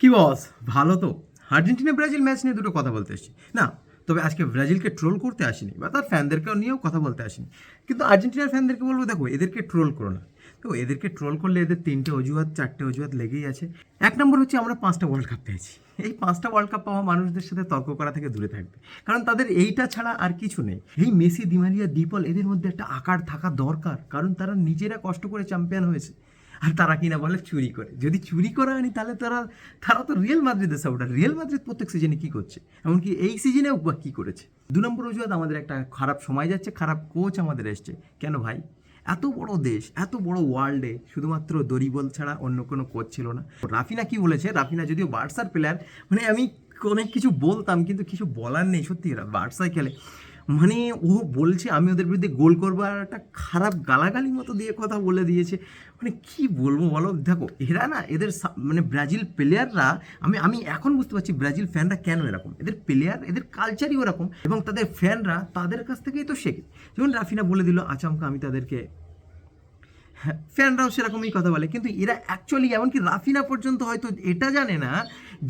কি বস ভালো তো। আর্জেন্টিনা, ব্রাজিল ম্যাচ নিয়ে দুটো কথা বলতে এসেছি। না, তবে আজকে ব্রাজিলকে ট্রোল করতে আসিনি, বা তার ফ্যানদেরকেও নিয়েও কথা বলতে আসিনি। কিন্তু আর্জেন্টিনার ফ্যানদেরকে বলব, দেখো, এদেরকে ট্রোল করো না। তো এদেরকে ট্রোল করলে এদের তিনটে অজুহাত, চারটে অজুহাত লেগেই আছে। এক নম্বর হচ্ছে, আমরা পাঁচটা ওয়ার্ল্ড কাপ পেয়েছি। এই পাঁচটা ওয়ার্ল্ড কাপ পাওয়া মানুষদের সাথে তর্ক করা থেকে দূরে থাকবে। কারণ তাদের এইটা ছাড়া আর কিছু নেই। এই মেসি দিমারিয়া ডিপল এদের মধ্যে একটা আকার থাকা দরকার। কারণ তারা নিজেরা কষ্ট করে চ্যাম্পিয়ন হয়েছে। আর তারা কিনা বলে চুরি করে। যদি চুরি করে আনি, তাহলে তারা তারা তো রিয়েল মাদ্রিদের সাপোর্টার রিয়েল মাদ্রিদ প্রত্যেক সিজনে কী করছে? এমনকি এই সিজনেও বা কী করেছে? দু নম্বর অজুহাত আমাদের একটা খারাপ সময় যাচ্ছে, খারাপ কোচ আমাদের এসছে। কেন ভাই? এত বড় দেশ, এত বড় ওয়ার্ল্ডে শুধুমাত্র দরিবল ছাড়া অন্য কোনো কোচ ছিল না। রাফিনা কি বলেছে? রাফিনা যদিও বার্সার প্লেয়ার মানে আমি অনেক কিছু বলতাম, কিন্তু কিছু বলার নেই। সত্যি বার্সায় খেলে। মানে ও বলছে, আমি ওদের বিরুদ্ধে গোল করব আর একটা খারাপ গালাগালি মতো দিয়ে কথা বলে দিয়েছে। মানে কি বলব বলো? দেখো, এরা না এদের মানে ব্রাজিল প্লেয়াররা আমি আমি এখন বুঝতে পারছি ব্রাজিল ফ্যানরা কেন এরকম। এদের প্লেয়ার এদের কালচারই ওরকম এবং তাদের ফ্যানরা তাদের কাছ থেকেই তো শেখে। যেমন রাফিনা বলে দিল, আচমকা, আমি তাদেরকে ফ্যানরাও সেরকমই কথা বলে। কিন্তু এরা অ্যাকচুয়ালি এমনকি রাফিনা পর্যন্ত হয়তো এটা জানে না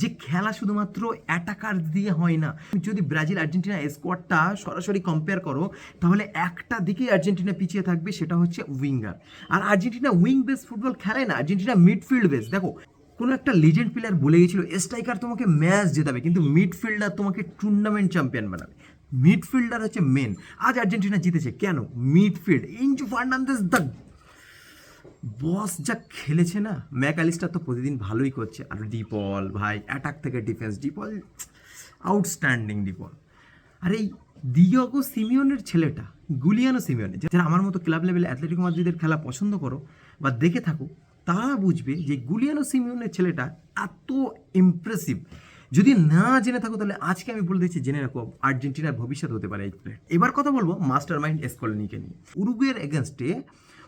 যে খেলা শুধুমাত্র অ্যাটাকার দিয়ে হয় না। যদি ব্রাজিল আর্জেন্টিনা স্কোয়াডটা সরাসরি কম্পেয়ার করো, তাহলে একটা দিকেই আর্জেন্টিনা পিছিয়ে থাকবে, সেটা হচ্ছে উইঙ্গার আর আর্জেন্টিনা উইং বেস ফুটবল খেলে না, আর্জেন্টিনা মিডফিল্ড বেস দেখো, কোনো একটা লিজেন্ড প্লেয়ার বলে গেছিল স্ট্রাইকার তোমাকে ম্যাচ জেতাবে। কিন্তু মিডফিল্ডার তোমাকে টুর্নামেন্ট চ্যাম্পিয়ন বানাবে। মিডফিল্ডার হচ্ছে মেন আজ আর্জেন্টিনা জিতেছে কেন? Midfield Enzo Fernandez the boss যা খেলেছে না ম্যাকালিস্টার তো প্রতিদিন ভালোই করছে। আর ডিপল ভাই অ্যাটাক থেকে ডিফেন্স ডিপল আউটস্ট্যান্ডিং ডিপল আর এই দিয়গো সিমিয়নের ছেলেটা গুলিয়ানো সিমিয়নে যারা আমার মতো ক্লাব লেভেলে অ্যাথলেটিকো মাদ্রিদের খেলা পছন্দ করো বা দেখে থাকো, তারা বুঝবে যে গুলিয়ানো সিমিয়নের ছেলেটা এত ইমপ্রেসিভ যদি না জেনে থাকো, তাহলে আজকে আমি বলে দিচ্ছি, জেনে রাখো, আর্জেন্টিনার ভবিষ্যৎ হতে পারে এই প্লেয়ার এবার কথা বলব মাস্টার মাইন্ড এসকলনিকে নিয়ে। উরুগুয়ের এগেনস্টে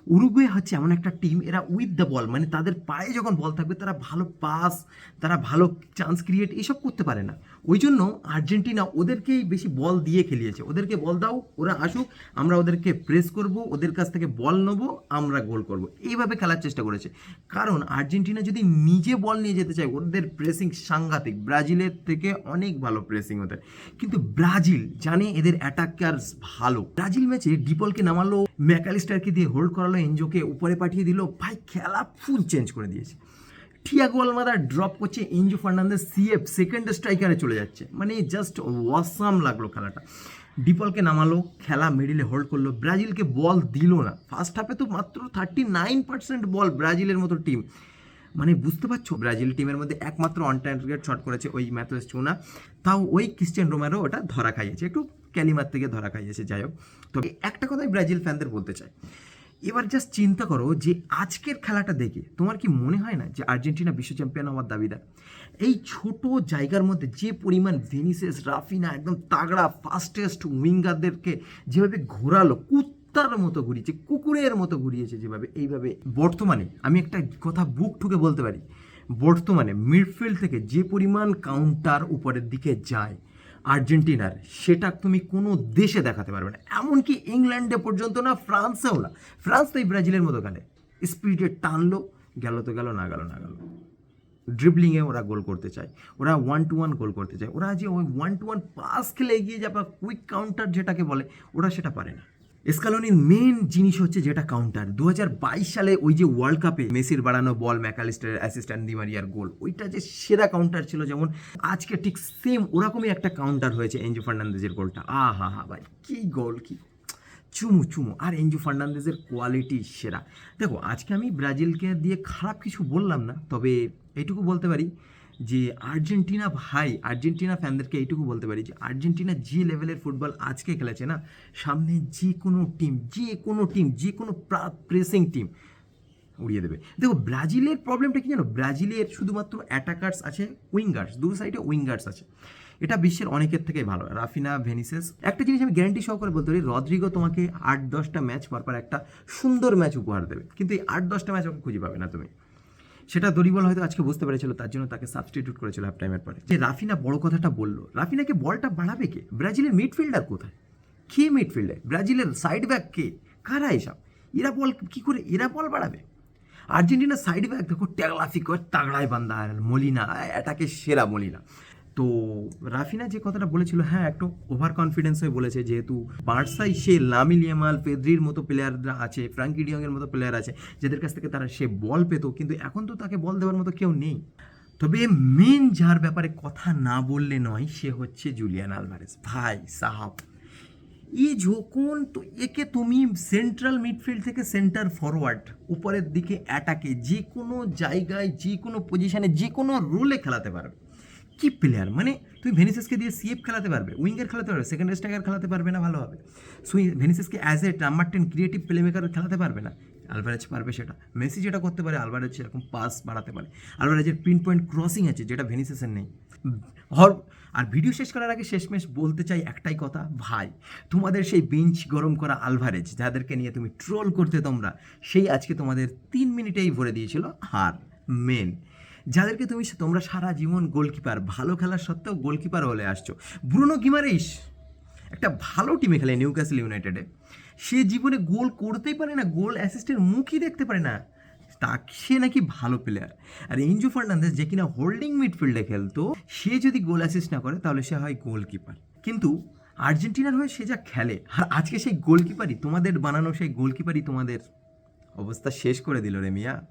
উরুগুয়ে হচ্ছে এমন একটা টিম এরা উইথ দ্য বল মানে তাদের পায়ে যখন বল থাকবে, তারা ভালো পাস তারা ভালো চান্স ক্রিয়েট এসব করতে পারে না। ওই জন্য আর্জেন্টিনা ওদেরকেই বেশি বল দিয়ে খেলিয়েছে। ওদেরকে বল দাও, ওরা আসুক, আমরা ওদেরকে প্রেস করব, ওদের কাছ থেকে বল নেব, আমরা গোল করব। এইভাবে খেলার চেষ্টা করেছে। কারণ আর্জেন্টিনা যদি নিজে বল নিয়ে যেতে চায়, ওদের প্রেসিং সাংঘাতিক। ব্রাজিলের থেকে অনেক ভালো প্রেসিং ওদের। কিন্তু ব্রাজিল জানে এদের অ্যাটাকার ভালো। ব্রাজিল ম্যাচে ডিপলকে নামালো, ম্যাকালিস্টারকে দিয়ে হোল্ড করালো এনজোকে উপরে পাঠিয়ে দিল। ভাই, খেলা ফুল চেঞ্জ করে দিয়েছে। ঠিয়াগো আলমাদা ড্রপ করছে ইঞ্জু ফার্নান্দেস সিএফ সেকেন্ড স্ট্রাইকারে চলে যাচ্ছে। মানে জাস্ট ওয়াসাম লাগল খেলাটা। ডিপলকে নামালো, খেলা মিডিলে হোল্ড করল। ব্রাজিলকে বল দিল না। ফার্স্ট হাফে তো মাত্র থার্টি নাইন পার্সেন্ট বল ব্রাজিলের মতো টিম মানে বুঝতে পারছ, ব্রাজিল টিমের মধ্যে একমাত্র অন টার্গেট শট করেছে ওই ম্যাথোস চুনা তাও ওই ক্রিস্টিয়ান রোমারো ওটা ধরা খাইয়েছে। একটু ক্যালিমার থেকে ধরা খাইয়েছে, যাই হোক। তবে একটা কথাই ব্রাজিল ফ্যানদের বলতে চাই। এবার জাস্ট চিন্তা করো যে আজকের খেলাটা দেখে তোমার কি মনে হয় না যে আর্জেন্টিনা বিশ্ব চ্যাম্পিয়ন হওয়ার দাবিদার এই ছোট জায়গার মধ্যে যে পরিমাণ ভেনিসেস রাফিনা একদম তাগড়া ফাস্টেস্ট উইঙ্গারদেরকে যেভাবে ঘোরালো, কুত্তার মতো ঘুরিয়েছে, কুকুরের মতো ঘুরিয়েছে যেভাবে, এইভাবে বর্তমানে আমি একটা কথা বুক ঠুকে বলতে পারি, বর্তমানে মিডফিল্ড থেকে যে পরিমাণ কাউন্টার উপরের দিকে যায় আর্জেন্টিনার, সেটা তুমি কোনো দেশে দেখাতে পারবে না। এমনকি ইংল্যান্ডে পর্যন্ত না, ফ্রান্সেও না। ফ্রান্স তো এই ব্রাজিলের মতো গেলে স্পিডে টানলো, গেল তো গেল, না গেল না গেল। ড্রিবলিংয়ে ওরা গোল করতে চায়। ওরা ওয়ান টু ওয়ান গোল করতে চায়। ওরা যে ওই ওয়ান টু ওয়ান পাস খেলে এগিয়ে যাবে কুইক কাউন্টার যেটাকে বলে, ওরা সেটা পারে না। এসকালনির মেন জিনিস হচ্ছে যেটা কাউন্টার দু হাজার বাইশ সালে ওই যে ওয়ার্ল্ড কাপে মেসির বাড়ানো বল ম্যাকালিস্টার অ্যাসিস্ট্যান্ট দিমারিয়ার গোল, ওইটা যে সেরা কাউন্টার ছিল যেমন আজকে ঠিক সেম ওরকমই একটা কাউন্টার হয়েছে এনজো ফার্নান্দেজের গোলটা। আ হা হা ভাই, কি গোল, কি চুমু চুমু। আর এনজু ফার্নান্দেজের কোয়ালিটি সেরা। দেখো, আজকে আমি ব্রাজিলকে দিয়ে খারাপ কিছু বললাম না, তবে এটুকু বলতে পারি যে আর্জেন্টিনা ভাই, আর্জেন্টিনা ফ্যানদেরকে এইটুকু বলতে পারি যে আর্জেন্টিনা যে লেভেলের ফুটবল আজকে খেলেছে না, সামনে যে কোনো টিম যে কোনো টিম যে কোনো প্রেসিং টিম উড়িয়ে দেবে। দেখো, ব্রাজিলের প্রবলেমটা কি জানো? ব্রাজিলের শুধুমাত্র অ্যাটাকার্স আছে উইঙ্গার্স দু সাইডে উইঙ্গার্স আছে। এটা বিশ্বের অনেকের থেকেই ভালো। রাফিনা ভেনিসেস একটা জিনিস আমি গ্যারান্টি সহকারে বলতে পারি, রদ্রিগো তোমাকে আট দশটা ম্যাচ পর পর একটা সুন্দর ম্যাচ উপহার দেবে। কিন্তু এই আট দশটা ম্যাচ ওকে খুঁজে পাবে না তুমি। সেটা দরিবল হয়তো আজকে বুঝতে পেরেছিল, তার জন্য তাকে সাবস্টিটিউট করেছিল হাফ টাইমের পরে। যে রাফিনা বড় কথাটা বলল, রাফিনাকে বলটা বাড়াবে কে? ব্রাজিলের মিডফিল্ডার কোথায়? কে মিডফিল্ডার ব্রাজিলের সাইড ব্যাক কে? কারা এসব? এরা বল কি করে? এরা বল বাড়াবে? আর্জেন্টিনার সাইড ব্যাক দেখো ট্যাগলাফি করে তাগড়ায় বান্দা, মলিনা, এটাকে সেরা মলিনা। তো রাফিনা যে কথাটা বলেছিল হ্যাঁ একটু ওভার কনফিডেন্স হয়ে বলেছে, যেহেতু বার্সাই সে লামিল ইয়ামাল, পেদ্রির মতো প্লেয়াররা আছে, ফ্রাঙ্কি ডিয়ংয়ের মতো প্লেয়ার আছে, যাদের কাছ থেকে তারা সে বল পেতো, কিন্তু এখন তো তাকে বল দেওয়ার মতো কেউ নেই। তবে মেন যার ব্যাপারে কথা না বললে নয়, সে হচ্ছে জুলিয়ান আলভারেস ভাই, সাহাব ই যখন তো, একে তুমি সেন্ট্রাল মিডফিল্ড থেকে সেন্টার ফরওয়ার্ড উপরের দিকে অ্যাটাকে যে কোনো জায়গায় যে কোনো পজিশনে যে কোনো রোলে খেলাতে পারবে। কি প্লেয়ার মানে তুমি ভেনিসেসকে দিয়ে সিএফ খেলাতে পারবে, উইঙ্গার খেলাতে পারবে সেকেন্ড স্ট্রাইকার খেলাতে পারবে না ভালোভাবে সুই ভেনিসেসকে as a number ten creative playmaker খেলাতে পারবে না। আলভারেজ পারবে সেটা। মেসি যেটা করতে পারে আলভারেজ এরকম পাস বাড়াতে পারে। আলভারেজের পিন পয়েন্ট ক্রসিং আছে, যেটা ভেনিসেসের নেই। হর, আর ভিডিও শেষ করার আগে শেষমেশ বলতে চাই একটাই কথা, ভাই, তোমাদের সেই বেঞ্চ গরম করা আলভারেজ যাদেরকে নিয়ে তুমি ট্রোল করতে তোমরা, সেই আজকে তোমাদের তিন মিনিটেই ভরে দিয়েছিল হার মেন যাদেরকে তুমি তোমরা সারা জীবন গোলকিপার, ভালো খেলার সত্ত্বেও গোলকিপার হলে আসছো। ব্রুনো গিমারেইস একটা ভালো টিমে খেলে নিউ ক্যাসল ইউনাইটেডে। সে জীবনে গোল করতেই পারে না, গোল অ্যাসিস্টের মুখই দেখতে পারে না। তা সে নাকি ভালো প্লেয়ার আর ইঞ্জু ফার্নান্দেস যে কিনা হোল্ডিং মিডফিল্ডে খেলতো, সে যদি গোল অ্যাসিস্ট না করে, তাহলে সে হয় গোলকিপার। কিন্তু আর্জেন্টিনার হয়ে সে যা খেলে, আর আজকে সেই গোলকিপারই, তোমাদের বানানো সেই গোলকিপারই তোমাদের অবস্থা শেষ করে দিল রে মিয়া।